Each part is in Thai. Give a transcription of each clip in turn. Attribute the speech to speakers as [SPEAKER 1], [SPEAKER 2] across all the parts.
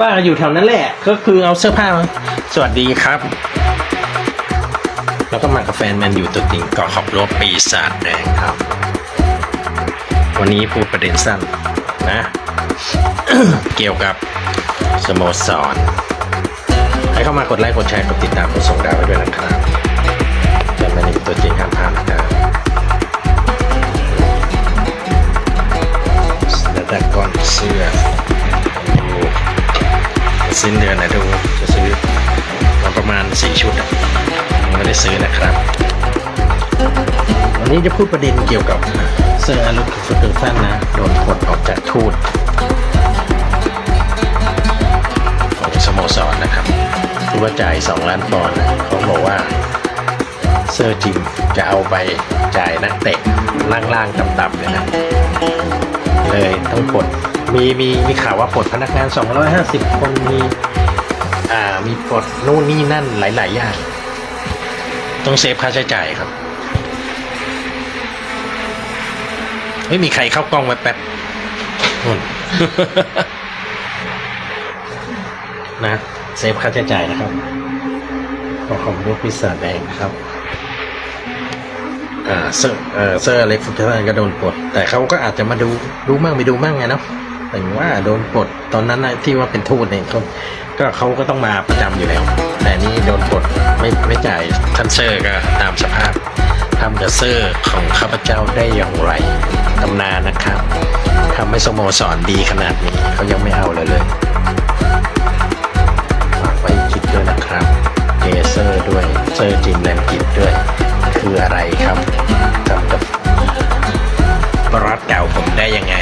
[SPEAKER 1] ว่าอยู่แถวนั้นแหละ ก็คือเอาเสื้อผ้ามาสวัสดีครับ แล้วก็มากับแฟนแมนอยู่ตัวจริงกาะขอบรั้วปีศาจแดงครับ วันนี้พูดประเด็นสั้นนะ เกี่ยวกับสโมสรให้เข้ามากดไลค์กดแชร์กดติดตามกดส่งดาวไว้ด้วยนะครับแฟนแมนอยู่ตัวจริงห้ามพลาด สิ้นเดือนนะดูจะซื้อมาประมาณสี่ชุดอะยังไม่ได้ซื้อนะครับ วันนี้จะพูดประเด็นเกี่ยวกับเซอร์อลุคฟุตเทอร์สันนะโดนปลดออกจากทูตของสโมสรนะครับที่ว่าจ่าย 2 ล้านปอนด์นะเขาบอกว่าเซอร์จิมจะเอาไปจ่ายนักเตะล่างๆต่ำๆเลยนะเลยต้องปลด มีมีมีข่าวว่าปลดพนักงาน 250 คนมีอ่ามีปลดนู่นนี่นั่นหลาย ๆ อย่าง ต้องเซฟค่าใช้จ่ายครับ ไม่มีใครเข้ากล้องไว้แป๊บนู่นนะเซฟค่าใช้จ่ายนะครับขอของลูกพิซซ่าแดงนะครับอ่าเซอร์เซอร์อเล็กฟุตเทอร์ก็โดนปลดแต่เขาก็อาจจะมาดูดูมั่งไม่ดูมั่งไงเนาะ แต่ว่าโดนปลดตอนนั้นนะที่ว่าเป็นทูตเนี่ยเขาก็เขาก็ต้องมาประจำอยู่แล้ว แต่นี่โดนปลดไม่ไม่จ่ายท่านเซอร์ก็ตามสภาพทำกับเซอร์ของข้าพเจ้าได้อย่างไรตำนานนะครับทำให้สโมสรดีขนาดนี้เขายังไม่เอาเลยเลยฝากไว้คิดด้วยนะครับเจเซอร์ด้วยเซอร์จิมแลนกิจด้วย คืออะไรครับทำกับบรัสเก่าผมได้ยังไง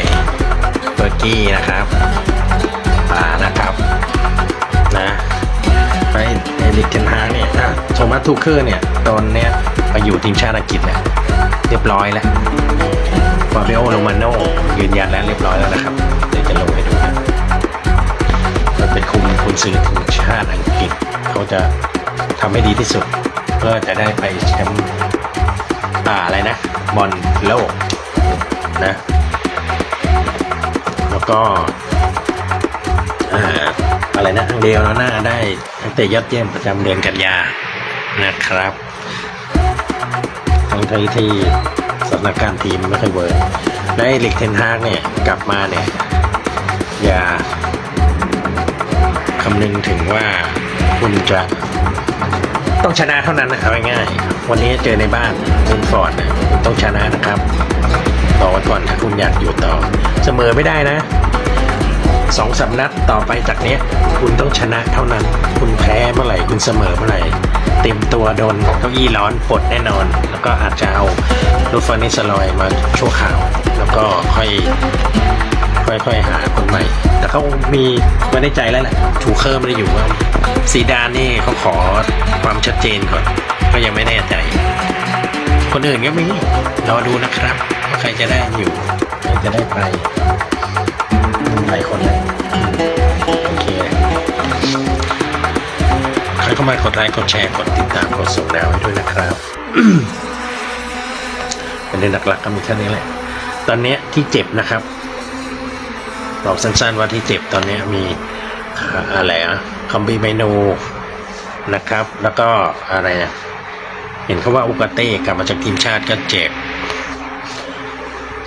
[SPEAKER 1] เบอร์กี้นะครับป่านะครับ นะไปเอลิกเทนฮากเนี่ยอะโทมัสทูเคอร์เนี่ยตอนเนี้ยไปอยู่ทีมชาติอังกฤษเนี่ยเรียบร้อยแล้วฟาเบโอโรมาโนยืนยันแล้วเรียบร้อยแล้วนะครับเดี๋ยวจะลงให้ดูนะมันเป็นคุมคุณซื้อทีมชาติอังกฤษเขาจะทำให้ดีที่สุด เพื่อจะได้ไปแชมป์อ่าอะไรนะบอลโลกนะ ก็อะไรนะเดียวแล้วหน้าได้นักเตะยอดเยี่ยมประจำเดือนกันยานะครับทั้งที่ที่สถานการณ์ทีมไม่ค่อยเวิร์กไอ้ลิกเทนฮากเนี่ยกลับมาเนี่ย อย่าคำนึงถึงว่าคุณจะต้องชนะเท่านั้นนะครับง่ายๆวันนี้เจอในบ้านเบนฟอร์ดเนี่ยคุณต้องชนะนะครับบอกไว้ก่อนถ้าคุณอยากอยู่ต่อ เสมอไม่ได้นะสองสานัดต่อไปจากเนี้ยคุณต้องชนะเท่านั้น คุณแพ้เมื่อไหร่ คุณเสมอเมื่อไหร่ เต็มตัวโดนเก้าอี้ร้อนปลดแน่นอน แล้วก็อาจจะเอาลูฟานิสลอยมาชั่วข่าว แล้วก็ค่อยค่อยๆหาคนใหม่ แต่เขามีไว้ในใจแล้วแหละชูเคอร์ไม่ได้อยู่ว่าซีดานนี่เขาขอความชัดเจนก่อนก็ยังไม่แน่ใจ คนอื่นก็มีรอดูนะครับว่าใครจะได้อยู่ จะได้ไปหลายคนเลยโอเคใครเข้ามากดไลค์กดแชร์กดติดตามกดส่งดาวให้ด้วยนะครับเป็นเรื่องหลักๆก็มีแค่นี้แหละ ตอนนี้ที่เจ็บนะครับบอกสั้นๆว่าที่เจ็บตอนนี้มีอะไรอะคอมบีไมโนนะครับ แล้วก็อะไรอะเห็นเขาว่าอุกาเต้กลับมาจากทีมชาติก็เจ็บ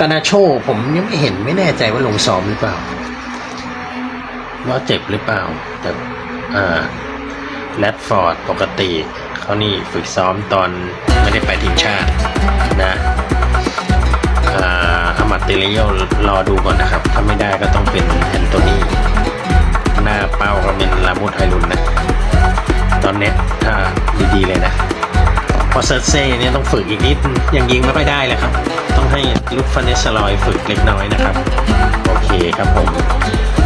[SPEAKER 1] ตนาโชผมยังไม่เห็นไม่แน่ใจว่าลงซ้อมหรือเปล่า ว่าเจ็บหรือเปล่า แต่อ่าแรดฟอร์ดปกติ เขานี่ฝึกซ้อมตอนไม่ได้ไปทีมชาตินะอ่าอามาติเลโยรอดูก่อนนะครับ ถ้าไม่ได้ก็ต้องเป็นแอนโทนีหน้าเป้าก็เป็นลามุดไฮรุนนะ ตอนเนี้ยถ้าดีๆเลยนะ พอเซอร์เซ่เนี่ยต้องฝึกอีกนิดยังยิงไม่ค่อยได้เลยครับ ต้องให้ลูกฟาเนสลอยฝึกเล็กน้อยนะครับ โอเคครับผม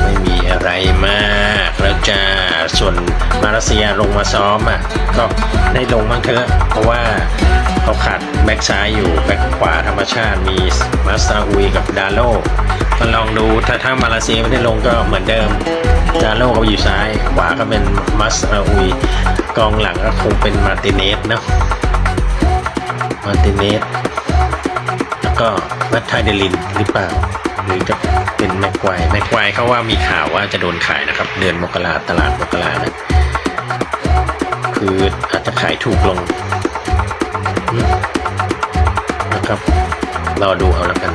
[SPEAKER 1] ไม่มีอะไรมากแล้วจะส่วนมาเลเซียลงมาซ้อมอะก็ได้ลงบ้างเถอะเพราะว่าเขาขาดแบ็กซ้ายอยู่แบ็กขวาธรรมชาติมีมาสตาอุยกับดาโลมาลองดูถ้าถ้ามาเลเซียไม่ได้ลงก็เหมือนเดิมดาโลก็อยู่ซ้าย ขวาก็เป็นมัสอาอุยกองหลังก็คงเป็นมาติเนสเนาะมาติเนส ก็แมทไทเดลินหรือเปล่าหรือจะเป็นแม็กไกวแม็กไกวเขาว่ามีข่าวว่าจะโดนขายนะครับ เดือนมกราตลาดมกรานะคืออาจจะขายถูกลงนะครับรอดูเอาละกัน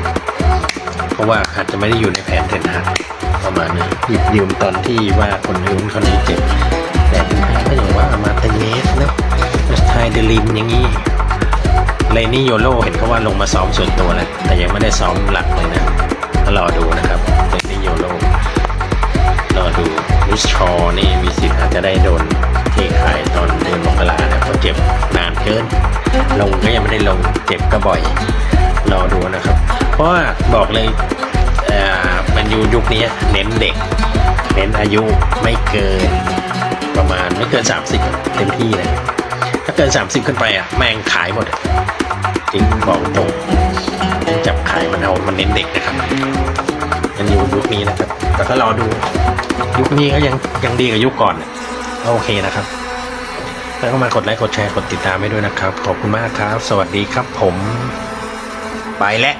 [SPEAKER 1] เพราะว่าอาจจะไม่ได้อยู่ในแผนเทนฮากประมาณนี้หยิบยืมตอนที่ว่าคนนู้นคนนี้เจ็บแต่เทนฮากก็อย่างว่ามาเตเนสนะไทยเดลินอย่างนี้ เลนี่โยโลเห็นเขาว่าลงมาซ้อมส่วนตัวแล้วแต่ยังไม่ได้ซ้อมหลักเลยนะก็รอดูนะครับเลนี่โยโลรอดูลุสชอร์นี่มีสิทธิ์อาจจะได้โดนเทขายตอนเดือนมกรานะเพราะเจ็บนานเกิน ลงก็ยังไม่ได้ลงเจ็บก็บ่อยรอดูนะครับ เพราะว่าบอกเลยเออมันอยู่ยุคนี้เน้นเด็ก เน้นอายุไม่เกินประมาณไม่เกิน 30 เต็มที่เลย ถ้าเกิน 30 ขึ้นไปอะแม่งขายหมดจริงบอกตรงจับขายมันเอามันเน้นเด็กนะครับยังอยู่ยุคนี้นะครับ แต่ก็รอดูยุคนี้ก็ยังยังดีกว่ายุคก่อนอะโอเคนะครับ แล้วก็มากดไลค์กดแชร์กดติดตามให้ด้วยนะครับ ขอบคุณมากครับ สวัสดีครับผม ไปแล้ว